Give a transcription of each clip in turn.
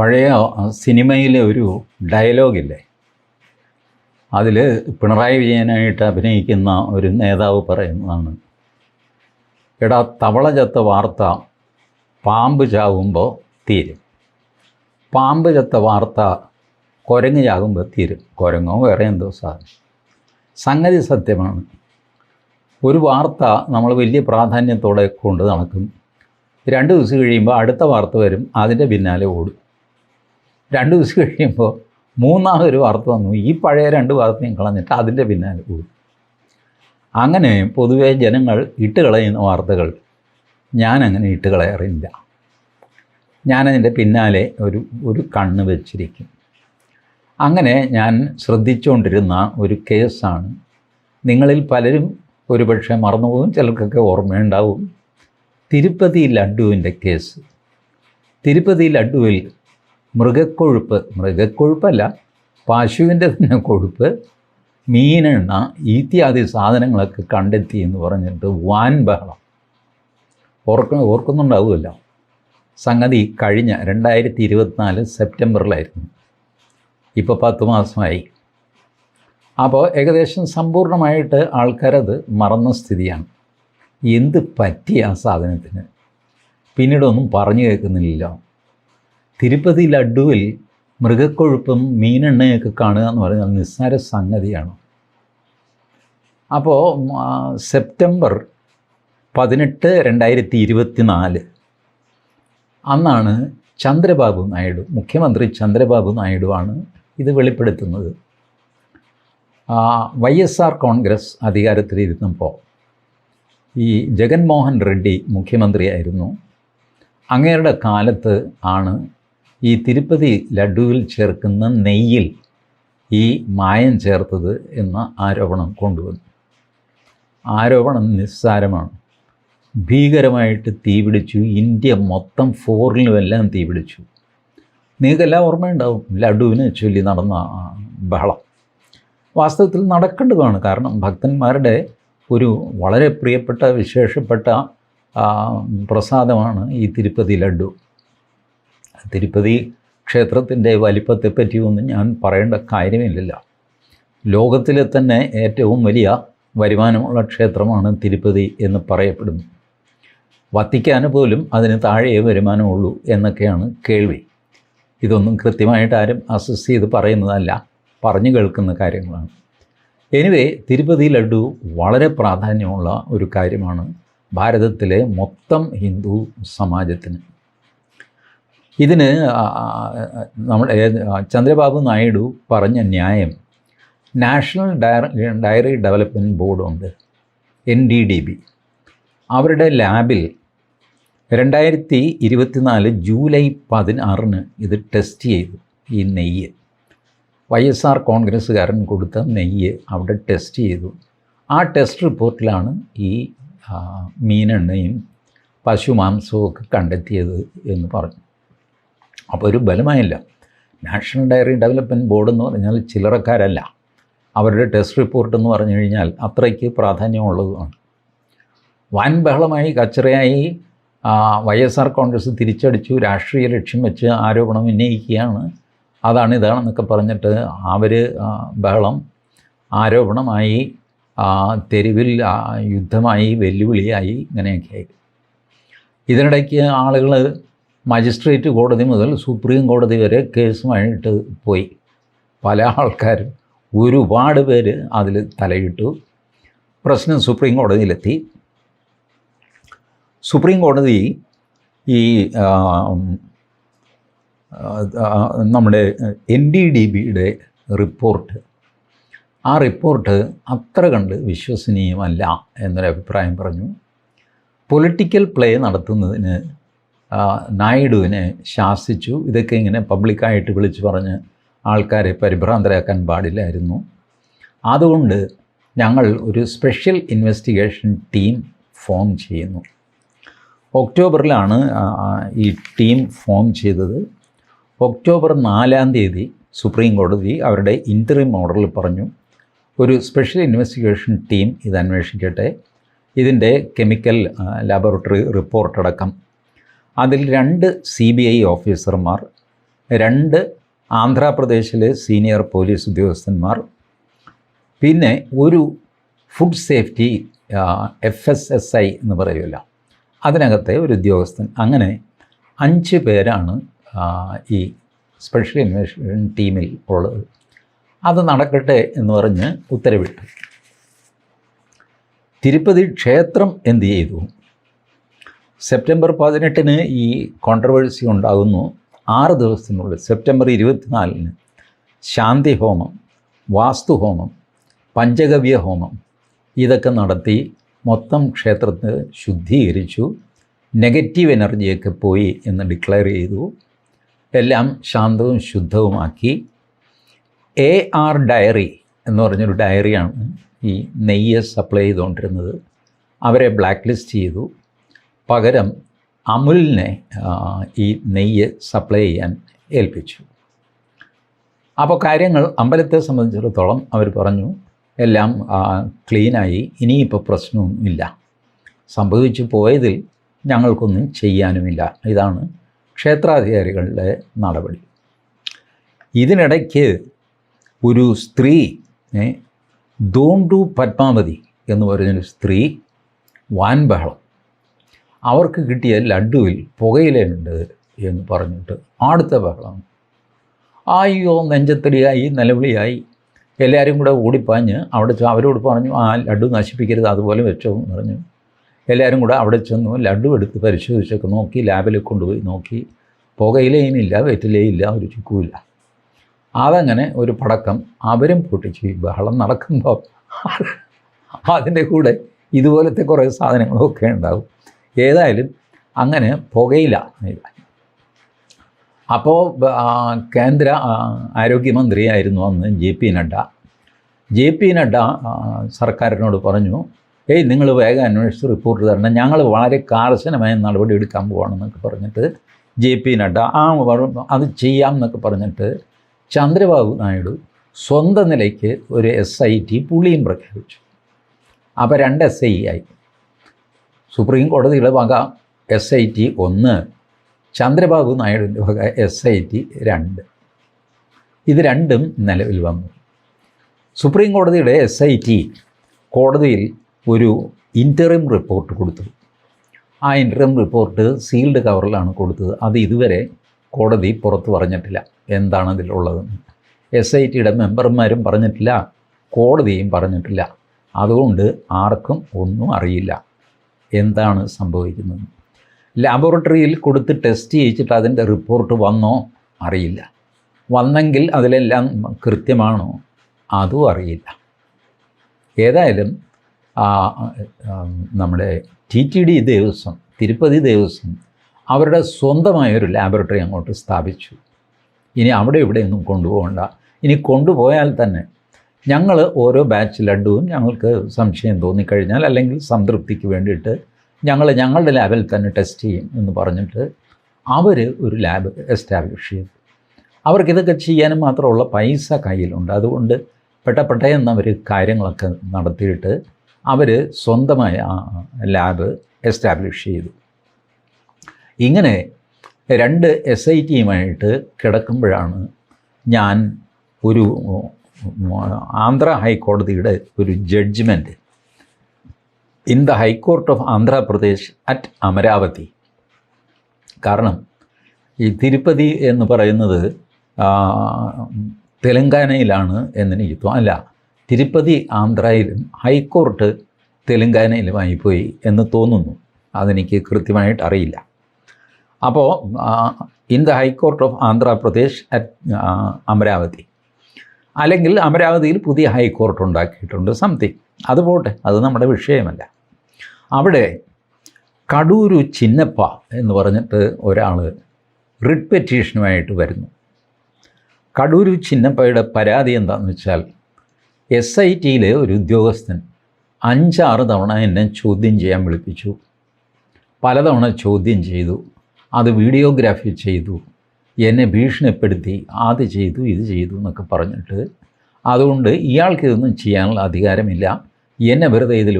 പഴയ സിനിമയിലെ ഒരു ഡയലോഗില്ലേ? അതിൽ പിണറായി വിജയനായിട്ട് അഭിനയിക്കുന്ന ഒരു നേതാവ് പറയുന്നതാണ്. എടാ തവള ചത്ത വാർത്ത പാമ്പ് ചാകുമ്പോൾ തീരും. പാമ്പ് ചത്ത വാർത്ത കുരങ്ങ് ചാകുമ്പോൾ തീരും. കുരങ്ങോ വേറെ എന്തോ സാധനം. സംഗതി സത്യമാണ്. ഒരു വാർത്ത നമ്മൾ വലിയ പ്രാധാന്യത്തോടെ കൊണ്ട് നടക്കും. രണ്ട് ദിവസം കഴിയുമ്പോൾ അടുത്ത വാർത്ത വരും അതിന്റെ പിന്നാലെ ഓടും. രണ്ട് ദിവസം കഴിയുമ്പോൾ മൂന്നാമതൊരു വാർത്ത വന്നു. ഈ പഴയ രണ്ട് വാർത്തയും കളഞ്ഞിട്ട് അതിന്റെ പിന്നാലെ പോകും അങ്ങനെ പൊതുവെ ജനങ്ങൾ ഇട്ട് കളയുന്ന വാർത്തകൾ ഞാനങ്ങനെ ഇട്ട് കളയാറില്ല. ഞാനതിന്റെ പിന്നാലെ ഒരു ഒരു കണ്ണ് വെച്ചിരിക്കും. അങ്ങനെ ഞാൻ ശ്രദ്ധിച്ചുകൊണ്ടിരുന്ന ഒരു കേസാണ്. നിങ്ങളിൽ പലരും ഒരുപക്ഷെ മറന്നുപോകും ചിലർക്കൊക്കെ ഓർമ്മയുണ്ടാവും. തിരുപ്പതി ലഡുവിന്റെ കേസ്. തിരുപ്പതി ലഡുവിൽ മൃഗക്കൊഴുപ്പ്. മൃഗക്കൊഴുപ്പല്ല പശുവിന്റെ തന്നെ കൊഴുപ്പ് മീനെണ്ണ ഇത്യാദി സാധനങ്ങളൊക്കെ കണ്ടെത്തി എന്ന് പറഞ്ഞിട്ട് വാൻ ബഹളം. ഓർക്ക ഓർക്കുന്നുണ്ടാവുമല്ല. സംഗതി കഴിഞ്ഞ രണ്ടായിരത്തി ഇരുപത്തിനാല് സെപ്റ്റംബറിലായിരുന്നു. ഇപ്പോൾ പത്ത് മാസമായി. അപ്പോൾ ഏകദേശം സമ്പൂർണമായിട്ട് ആൾക്കാരത് മറന്ന സ്ഥിതിയാണ്. എന്ത് പറ്റി ആ സാധനത്തിന്? പിന്നീടൊന്നും പറഞ്ഞു കേൾക്കുന്നില്ല തിരുപ്പതി ലഡുവിൽ മൃഗക്കൊഴുപ്പും മീനെണ്ണയൊക്കെ കാണുക എന്ന് പറഞ്ഞാൽ നിസ്സാര സംഗതിയാണ്. അപ്പോൾ സെപ്റ്റംബർ പതിനെട്ട് രണ്ടായിരത്തി ഇരുപത്തി നാല് അന്നാണ് ചന്ദ്രബാബു നായിഡു മുഖ്യമന്ത്രി ചന്ദ്രബാബു നായിഡുവാണ് ഇത് വെളിപ്പെടുത്തുന്നത്. വൈ എസ് ആർ കോൺഗ്രസ് അധികാരത്തിലിരുന്നപ്പോൾ ഈ ജഗൻമോഹൻ റെഡ്ഡി മുഖ്യമന്ത്രിയായിരുന്നു. അങ്ങേരുടെ കാലത്ത് ആണ് ഈ തിരുപ്പതി ലഡുവിൽ ചേർക്കുന്ന നെയ്യിൽ ഈ മായം ചേർത്തത് എന്ന ആരോപണം കൊണ്ടുവന്നു. ആരോപണം നിസ്സാരമാണ്. ഭീകരമായിട്ട് തീപിടിച്ചു. ഇന്ത്യ മൊത്തം ഫോറിനുമെല്ലാം തീപിടിച്ചു. നിങ്ങൾക്കെല്ലാം ഓർമ്മയുണ്ടാവും ലഡുവിനെ ചൊല്ലി നടന്ന ബഹളം. വാസ്തവത്തിൽ നടക്കേണ്ടതാണ് കാരണം ഭക്തന്മാരുടെ ഒരു വളരെ പ്രിയപ്പെട്ട വിശേഷപ്പെട്ട പ്രസാദമാണ് ഈ തിരുപ്പതി ലഡു. തിരുപ്പതി ക്ഷേത്രത്തിന്റെ വലിപ്പത്തെപ്പറ്റിയൊന്നും ഞാൻ പറയേണ്ട കാര്യമില്ലല്ലോ. ലോകത്തിലെ തന്നെ ഏറ്റവും വലിയ വരുമാനമുള്ള ക്ഷേത്രമാണ് തിരുപ്പതി എന്ന് പറയപ്പെടുന്നു. വത്തിക്കാന് പോലും അതിന് താഴെയേ വരുമാനമുള്ളൂ എന്നൊക്കെയാണ് കേൾവി. ഇതൊന്നും കൃത്യമായിട്ട് ആരും അസസ് ചെയ്ത് പറയുന്നതല്ല പറഞ്ഞു കേൾക്കുന്ന കാര്യങ്ങളാണ്. എനിവേ തിരുപ്പതി ലഡു വളരെ പ്രാധാന്യമുള്ള ഒരു കാര്യമാണ് ഭാരതത്തിലെ മൊത്തം ഹിന്ദു സമാജത്തിന്. ഇതിന് നമ്മുടെ ചന്ദ്രബാബു നായിഡു പറഞ്ഞ ന്യായം നാഷണൽ ഡയറി ഡയറി ഡെവലപ്മെന്റ് ബോർഡുണ്ട് എൻ ഡി ഡി ബി. അവരുടെ ലാബിൽ രണ്ടായിരത്തി ഇരുപത്തിനാല് ജൂലൈ പതിനാറിന് ഇത് ടെസ്റ്റ് ചെയ്തു ഈ നെയ്യ്. വൈ എസ് ആർ കോൺഗ്രസ്സുകാരൻ കൊടുത്ത നെയ്യ് അവിടെ ടെസ്റ്റ് ചെയ്തു. ആ ടെസ്റ്റ് റിപ്പോർട്ടിലാണ് ഈ മീനെണ്ണയും പശു പശുമാംസവും ഒക്കെ കണ്ടെത്തിയത് എന്ന് പറഞ്ഞു. അപ്പോൾ ഒരു ബലമായില്ല. നാഷണൽ ഡയറി ഡെവലപ്മെന്റ് ബോർഡ് എന്ന് പറഞ്ഞാൽ ചില്ലറക്കാരല്ല. അവരുടെ ടെസ്റ്റ് റിപ്പോർട്ട് എന്ന് പറഞ്ഞു കഴിഞ്ഞാൽ അത്രയ്ക്ക് പ്രാധാന്യമുള്ളതുമാണ് വൻ ബഹളമായി കച്ചറയായി വൈ എസ് ആർ കോൺഗ്രസ് തിരിച്ചടിച്ചു രാഷ്ട്രീയ ലക്ഷ്യം വെച്ച് ആരോപണം ഉന്നയിക്കുകയാണ്. അതാണ് ഇതാണെന്നൊക്കെ പറഞ്ഞിട്ട് അവർ ബഹളം ആരോപണമായി തെരുവിൽ യുദ്ധമായി വെല്ലുവിളിയായി ഇങ്ങനെയൊക്കെയായി. ഇതിനിടയ്ക്ക് ആളുകൾ മജിസ്ട്രേറ്റ് കോടതി മുതൽ സുപ്രീം കോടതി വരെ കേസുമായിട്ട് പോയി. പല ആൾക്കാരും ഒരുപാട് പേര് അതിൽ തലയിട്ടു. പ്രശ്നം സുപ്രീം കോടതിയിലെത്തി. സുപ്രീം കോടതി ഈ നമ്മുടെ എൻ ഡി ഡി ബിയുടെ റിപ്പോർട്ട്. ആ റിപ്പോർട്ട് അത്ര കണ്ട് വിശ്വസനീയമല്ല എന്നൊരു അഭിപ്രായം പറഞ്ഞു. പൊളിറ്റിക്കൽ പ്ലേ നടത്തുന്നതിന് നായിഡുവിനെ ശാസിച്ചു. ഇതൊക്കെ ഇങ്ങനെ പബ്ലിക്കായിട്ട് വിളിച്ചു പറഞ്ഞ് ആൾക്കാരെ പരിഭ്രാന്തരാക്കാൻ പാടില്ലായിരുന്നു. അതുകൊണ്ട് ഞങ്ങൾ ഒരു സ്പെഷ്യൽ ഇൻവെസ്റ്റിഗേഷൻ ടീം ഫോം ചെയ്യുന്നു. ഒക്ടോബറിലാണ് ഈ ടീം ഫോം ചെയ്തത്. ഒക്ടോബർ നാലാം തീയതി സുപ്രീം കോടതി അവരുടെ ഇന്ററിം ഓർഡറിൽ പറഞ്ഞു ഒരു സ്പെഷ്യൽ ഇൻവെസ്റ്റിഗേഷൻ ടീം ഇത് അന്വേഷിക്കട്ടെ. ഇതിന്റെ കെമിക്കൽ ലാബോറട്ടറി റിപ്പോർട്ടടക്കം അതിൽ രണ്ട് സി ബി ഐ ഓഫീസർമാർ രണ്ട് ആന്ധ്രാപ്രദേശിലെ സീനിയർ പോലീസ് ഉദ്യോഗസ്ഥന്മാർ പിന്നെ ഒരു food safety F S S I എന്ന് പറയുമല്ല അതിനകത്തെ ഒരു ഉദ്യോഗസ്ഥൻ. അങ്ങനെ അഞ്ച് പേരാണ് ഈ സ്പെഷ്യൽ ഇൻവെസ്റ്റിഗേഷൻ ടീമിൽ ഉള്ളത്. അത് നടക്കട്ടെ എന്ന് പറഞ്ഞ് ഉത്തരവിട്ടു. തിരുപ്പതി ക്ഷേത്രം എന്ത് ചെയ്തു? സെപ്റ്റംബർ പതിനെട്ടിന് ഈ കോൺട്രവേഴ്സി ഉണ്ടാകുന്നു. ആറ് ദിവസത്തിനുള്ളിൽ സെപ്റ്റംബർ ഇരുപത്തിനാലിന് ശാന്തി ഹോമം വാസ്തു ഹോമം പഞ്ചഗവ്യ ഹോമം ഇതൊക്കെ നടത്തി മൊത്തം ക്ഷേത്രത്തെ ശുദ്ധീകരിച്ചു. നെഗറ്റീവ് എനർജിയൊക്കെ പോയി എന്ന് ഡിക്ലെയർ ചെയ്തു. എല്ലാം ശാന്തവും ശുദ്ധവുമാക്കി. എ ആർ ഡയറി എന്ന് പറഞ്ഞൊരു ഡയറിയാണ് ഈ നെയ്യ് സപ്ലൈ ചെയ്തുകൊണ്ടിരുന്നത്. അവരെ ബ്ലാക്ക് ലിസ്റ്റ് ചെയ്തു. പകരം അമുലിനെ ഈ നെയ്യ് സപ്ലൈ ചെയ്യാൻ ഏൽപ്പിച്ചു. അപ്പോൾ കാര്യങ്ങൾ അമ്പലത്തെ സംബന്ധിച്ചിടത്തോളം അവർ പറഞ്ഞു എല്ലാം ക്ലീനായി ഇനിയിപ്പോൾ പ്രശ്നമൊന്നുമില്ല. സംഭവിച്ചു പോയതിൽ ഞങ്ങൾക്കൊന്നും ചെയ്യാനുമില്ല. ഇതാണ് ക്ഷേത്രാധികാരികളുടെ നടപടി. ഇതിനിടയ്ക്ക് ഒരു സ്ത്രീ ദോണ്ടു പത്മാവതി എന്ന് പറഞ്ഞൊരു സ്ത്രീ വാൻ ബഹളം അവർക്ക് കിട്ടിയ ലഡുവിൽ പുകയിലുണ്ട് എന്ന് പറഞ്ഞിട്ട് അടുത്ത ബഹളം. അയ്യോ നെഞ്ചത്തടിയായി നിലവിളിയായി. എല്ലാവരും കൂടെ ഓടിപ്പാഞ്ഞ് അവിടെ അവരോട് പറഞ്ഞു ആ ലഡു നശിപ്പിക്കരുത് അതുപോലെ വെച്ചോ എന്ന് പറഞ്ഞു. എല്ലാവരും കൂടെ അവിടെ ചെന്നു ലഡു എടുത്ത് പരിശോധിച്ചൊക്കെ നോക്കി ലാബിൽ കൊണ്ടുപോയി നോക്കി. പുകയിലയും ഇല്ല വെറ്റിലയും ഇല്ല ഒരു ചുക്കുമില്ല അതങ്ങനെ ഒരു പടക്കം അവരും പൊട്ടിച്ചു ഈ ബഹളം നടക്കുമ്പോൾ അതിന്റെ കൂടെ ഇതുപോലത്തെ കുറേ സാധനങ്ങളൊക്കെ ഉണ്ടാവും. ഏതായാലും അങ്ങനെ പുകയില്ല അപ്പോൾ കേന്ദ്ര ആരോഗ്യമന്ത്രിയായിരുന്നു അന്ന് J P Nadda. J P Nadda സർക്കാരിനോട് പറഞ്ഞു ഏയ് നിങ്ങൾ വേഗം അന്വേഷിച്ച് റിപ്പോർട്ട് തരണം. ഞങ്ങൾ വളരെ കർശനമായ നടപടി എടുക്കാൻ പോകണമെന്നൊക്കെ പറഞ്ഞിട്ട് ജെ പി നഡ്ഡ ആ അത് ചെയ്യാം എന്നൊക്കെ പറഞ്ഞിട്ട് ചന്ദ്രബാബു നായിഡു സ്വന്തം നിലയ്ക്ക് ഒരു എസ് ഐ ടി പുള്ളിയും പ്രഖ്യാപിച്ചു. അപ്പോൾ രണ്ട് എസ് ഐ ആയി. സുപ്രീം കോടതിയുടെ വക എസ് ഐ ടി ഒന്ന് ചന്ദ്രബാബു നായിഡുവിന്റെ വക എസ് ഐ ടി രണ്ട്. ഇത് രണ്ടും നിലവിൽ വന്നു. സുപ്രീം കോടതിയുടെ എസ് ഐ ടി കോടതിയിൽ ഒരു ഇന്ററിം റിപ്പോർട്ട് കൊടുത്തു. ആ ഇന്ററിം റിപ്പോർട്ട് സീൽഡ് കവറിലാണ് കൊടുത്തത്. അത് ഇതുവരെ കോടതി പുറത്ത് പറഞ്ഞിട്ടില്ല. എന്താണ് അതിലുള്ളതെന്ന് എസ് ഐ ടിയുടെ മെമ്പർമാരും പറഞ്ഞിട്ടില്ല. കോടതിയും പറഞ്ഞിട്ടില്ല. അതുകൊണ്ട് ആർക്കും ഒന്നും അറിയില്ല. എന്താണ് സംഭവിക്കുന്നത്? ലാബോറട്ടറിയിൽ കൊടുത്ത് ടെസ്റ്റ് ചെയ്യിച്ചിട്ട് അതിന്റെ റിപ്പോർട്ട് വന്നോ? അറിയില്ല. വന്നെങ്കിൽ അതിലെല്ലാം കൃത്യമാണോ? അതും അറിയില്ല. ഏതായാലും നമ്മുടെ T T D Devaswom Tirupati Devaswom അവരുടെ സ്വന്തമായൊരു ലാബോറട്ടറി അങ്ങോട്ട് സ്ഥാപിച്ചു. ഇനി അവിടെ ഇവിടെയൊന്നും കൊണ്ടുപോകണ്ട. ഇനി കൊണ്ടുപോയാൽ തന്നെ ഞങ്ങൾ ഓരോ ബാച്ച് ലഡുവും ഞങ്ങൾക്ക് സംശയം തോന്നിക്കഴിഞ്ഞാൽ അല്ലെങ്കിൽ സംതൃപ്തിക്ക് വേണ്ടിയിട്ട് ഞങ്ങൾ ഞങ്ങളുടെ ലാബിൽ തന്നെ ടെസ്റ്റ് ചെയ്യും എന്ന് പറഞ്ഞിട്ട് അവർ ഒരു ലാബ് എസ്റ്റാബ്ലിഷ് ചെയ്തു അവർക്കിതൊക്കെ ചെയ്യാനും മാത്രമുള്ള പൈസ കയ്യിലുണ്ട്. അതുകൊണ്ട് പെട്ടപ്പെട്ട എന്നവർ കാര്യങ്ങളൊക്കെ നടത്തിയിട്ട് അവർ സ്വന്തമായ ലാബ് എസ്റ്റാബ്ലിഷ് ചെയ്തു. ഇങ്ങനെ രണ്ട് എസ് ഐ ടിയുമായിട്ട് കിടക്കുമ്പോഴാണ് ഞാൻ ഒരു ആന്ധ്ര ഹൈക്കോടതിയുടെ ഒരു judgement in the high court of Andhra Pradesh at Amaravati. കാരണം ഈ തിരുപ്പതി എന്ന് പറയുന്നത് തെലങ്കാനയിലാണ് തെലങ്കാനയിലാണ് എന്നെനിക്ക് തോന്നുന്നു. അല്ല തിരുപ്പതി ആന്ധ്രയിലും ഹൈക്കോർട്ട് തെലങ്കാനയിലുമായി പോയി എന്ന് തോന്നുന്നു. അതെനിക്ക് കൃത്യമായിട്ട് അറിയില്ല. അപ്പോൾ in the high court of Andhra Pradesh at Amaravati. അല്ലെങ്കിൽ അമരാവതിയിൽ പുതിയ ഹൈക്കോർട്ട് ഉണ്ടാക്കിയിട്ടുണ്ട് സംതിങ് അത് പോട്ടെ അത് നമ്മുടെ വിഷയമല്ല. അവിടെ കടൂരു ചിന്നപ്പ എന്ന് പറഞ്ഞിട്ട് ഒരാൾ റിട്ട് പെറ്റീഷനുമായിട്ട് വരുന്നു. കടൂരു ചിന്നപ്പയുടെ പരാതി എന്താണെന്ന് വെച്ചാൽ എസ് ഐ ടിയിലെ ഒരു ഉദ്യോഗസ്ഥൻ അഞ്ചാറ് തവണ എന്നെ ചോദ്യം ചെയ്യാൻ വിളിപ്പിച്ചു. പലതവണ ചോദ്യം ചെയ്തു. അത് വീഡിയോഗ്രാഫി ചെയ്തു. എന്നെ ഭീഷണിപ്പെടുത്തി അത് ചെയ്തു ഇത് ചെയ്തു എന്നൊക്കെ പറഞ്ഞിട്ട് അതുകൊണ്ട് ഇയാൾക്ക് ഇതൊന്നും ചെയ്യാനുള്ള അധികാരമില്ല. എന്നെ വെറുതെ ഇതിൽ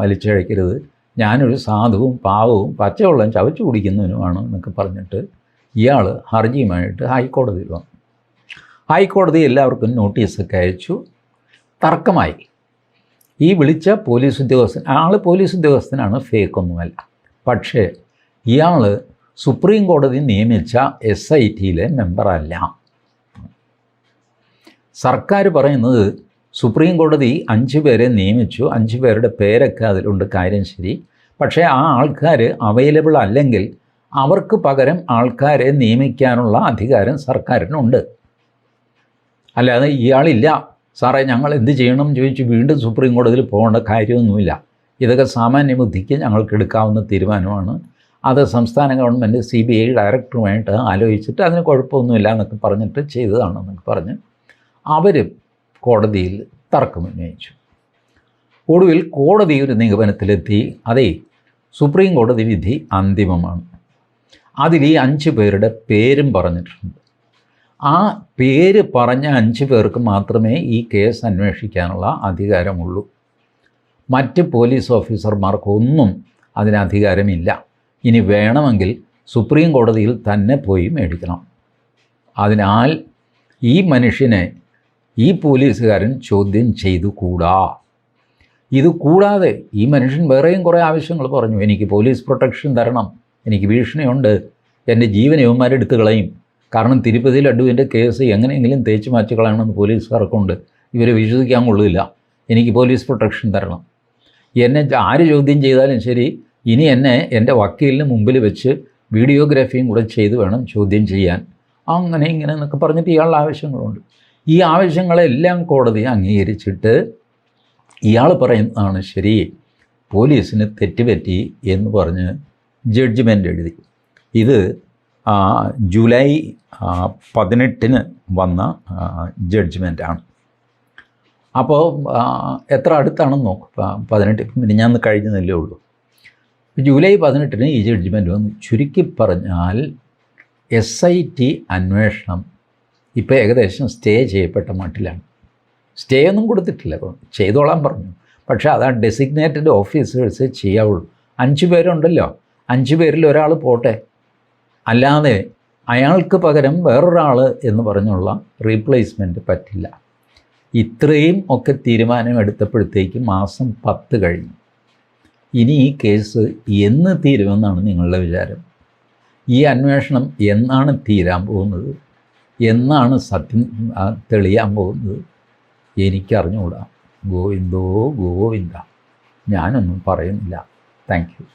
വലിച്ചഴക്കരുത് ഞാനൊരു സാധുവും പാവവും പച്ചവെള്ളം ചവച്ചു കുടിക്കുന്നവനുമാണ് എന്നൊക്കെ പറഞ്ഞിട്ട് ഇയാൾ ഹർജിയുമായിട്ട് ഹൈക്കോടതിയിൽ വന്നു. ഹൈക്കോടതി എല്ലാവർക്കും നോട്ടീസൊക്കെ അയച്ചു. തർക്കമായി. ഈ വിളിച്ച പോലീസ് ഉദ്യോഗസ്ഥൻ ആൾ പോലീസ് ഉദ്യോഗസ്ഥനാണ് ഫേക്കൊന്നുമല്ല. പക്ഷേ ഇയാൾ സുപ്രീം കോടതി നിയമിച്ച എസ് ഐ ടിയിലെ മെമ്പറല്ല സർക്കാർ പറയുന്നത് സുപ്രീം കോടതി അഞ്ച് പേരെ നിയമിച്ചു അഞ്ച് പേരുടെ പേരൊക്കെ അതിലുണ്ട് കാര്യം ശരി. പക്ഷേ ആ ആൾക്കാർ അവൈലബിൾ അല്ലെങ്കിൽ അവർക്ക് പകരം ആൾക്കാരെ നിയമിക്കാനുള്ള അധികാരം സർക്കാരിനുണ്ട്. അല്ലാതെ ഇയാളില്ല സാറേ ഞങ്ങൾ എന്ത് ചെയ്യണം? ചോദിച്ച് വീണ്ടും സുപ്രീം കോടതിയിൽ പോകേണ്ട കാര്യമൊന്നുമില്ല. ഇതൊക്കെ സാമാന്യ ബുദ്ധിക്ക് ഞങ്ങൾക്ക് എടുക്കാവുന്ന തീരുമാനമാണ്. അത് സംസ്ഥാന ഗവൺമെന്റ് സി ബി ഐ ഡയറക്ടറുമായിട്ട് ആലോചിച്ചിട്ട് അതിന് കുഴപ്പമൊന്നുമില്ല എന്നൊക്കെ പറഞ്ഞിട്ട് ചെയ്തതാണെന്നൊക്കെ പറഞ്ഞ് അവർ കോടതിയിൽ തർക്കമുന്നയിച്ചു ഒടുവിൽ കോടതി ഒരു നിഗമനത്തിലെത്തി. അതേ സുപ്രീം കോടതി വിധി അന്തിമമാണ്. അതിൽ ഈ അഞ്ച് പേരുടെ പേരും പറഞ്ഞിട്ടുണ്ട്. ആ പേര് പറഞ്ഞ അഞ്ച് പേർക്ക് മാത്രമേ ഈ കേസ് അന്വേഷിക്കാനുള്ള അധികാരമുള്ളൂ. മറ്റ് പോലീസ് ഓഫീസർമാർക്കൊന്നും അതിന് അധികാരമില്ല. ഇനി വേണമെങ്കിൽ സുപ്രീം കോടതിയിൽ തന്നെ പോയി മേടിക്കണം. അതിനാൽ ഈ മനുഷ്യനെ ഈ പോലീസുകാരൻ ചോദ്യം ചെയ്തു കൂടാ. ഇത് കൂടാതെ ഈ മനുഷ്യൻ വേറെയും കുറേ ആവശ്യങ്ങൾ പറഞ്ഞു. എനിക്ക് പോലീസ് പ്രൊട്ടക്ഷൻ തരണം എനിക്ക് ഭീഷണിയുണ്ട് എന്റെ ജീവൻ യവന്മാരെടുത്ത് കളയും. കാരണം തിരുപ്പതി ലഡുവിന്റെ കേസ് എങ്ങനെയെങ്കിലും തേച്ച് മാറ്റി കളയണമെന്ന് പോലീസുകാർക്കുണ്ട്. ഇവരെ വിശ്വസിക്കാൻ കൊള്ളില്ല. എനിക്ക് പോലീസ് പ്രൊട്ടക്ഷൻ തരണം. എന്നെ ആര് ചോദ്യം ചെയ്താലും ശരി ഇനി എന്നെ എന്റെ വക്കീലിന് മുമ്പിൽ വെച്ച് വീഡിയോഗ്രാഫിയും കൂടെ ചെയ്ത് വേണം ചോദ്യം ചെയ്യാൻ. അങ്ങനെ ഇങ്ങനെ എന്നൊക്കെ പറഞ്ഞിട്ട് ഇയാളുടെ ആവശ്യങ്ങളുണ്ട്. ഈ ആവശ്യങ്ങളെല്ലാം കോടതി അംഗീകരിച്ചിട്ട് ഇയാൾ പറയുന്നതാണ് ശരി പോലീസിന് തെറ്റുപറ്റി എന്ന് പറഞ്ഞ് ജഡ്ജ്മെന്റ് എഴുതി. ഇത് ജൂലൈ പതിനെട്ടിന് വന്ന ജഡ്ജ്മെന്റാണ് അപ്പോൾ എത്ര അടുത്താണെന്ന് നോക്കും. പതിനെട്ട് മിനിഞ്ഞാന്ന് കഴിഞ്ഞതല്ലേ ഉള്ളൂ. ജൂലൈ പതിനെട്ടിന് ഈ ജഡ്ജ്മെന്റ് വന്നു. ചുരുക്കി പറഞ്ഞാൽ എസ് ഐ ടി അന്വേഷണം ഇപ്പോൾ ഏകദേശം സ്റ്റേ ചെയ്യപ്പെട്ട മട്ടിലാണ്. സ്റ്റേ ഒന്നും കൊടുത്തിട്ടില്ല. ചെയ്തോളാൻ പറഞ്ഞു. പക്ഷേ അതാണ് ആ ഡെസിഗ്നേറ്റഡ് ഓഫീസേഴ്സ് ചെയ്യാവുള്ളൂ. അഞ്ച് പേരുണ്ടല്ലോ. അഞ്ച് പേരിൽ ഒരാൾ പോട്ടെ. അല്ലാതെ അയാൾക്ക് പകരം വേറൊരാൾ എന്ന് പറഞ്ഞുള്ള റീപ്ലേസ്മെന്റ് പറ്റില്ല. ഇത്രയും ഒക്കെ തീരുമാനമെടുത്തപ്പോഴത്തേക്ക് മാസം പത്ത് കഴിഞ്ഞു. ഇനി ഈ കേസ് എന്ന് തീരുമെന്നാണ് നിങ്ങളുടെ വിചാരം. ഈ അന്വേഷണം എന്നാണ് തീരാൻ പോകുന്നത്? എന്നാണ് സത്യം തെളിയാൻ പോകുന്നത്? എനിക്കറിഞ്ഞുകൂടാ ഗോവിന്ദോ ഗോവിന്ദ ഞാനൊന്നും പറയുന്നില്ല. Thank you.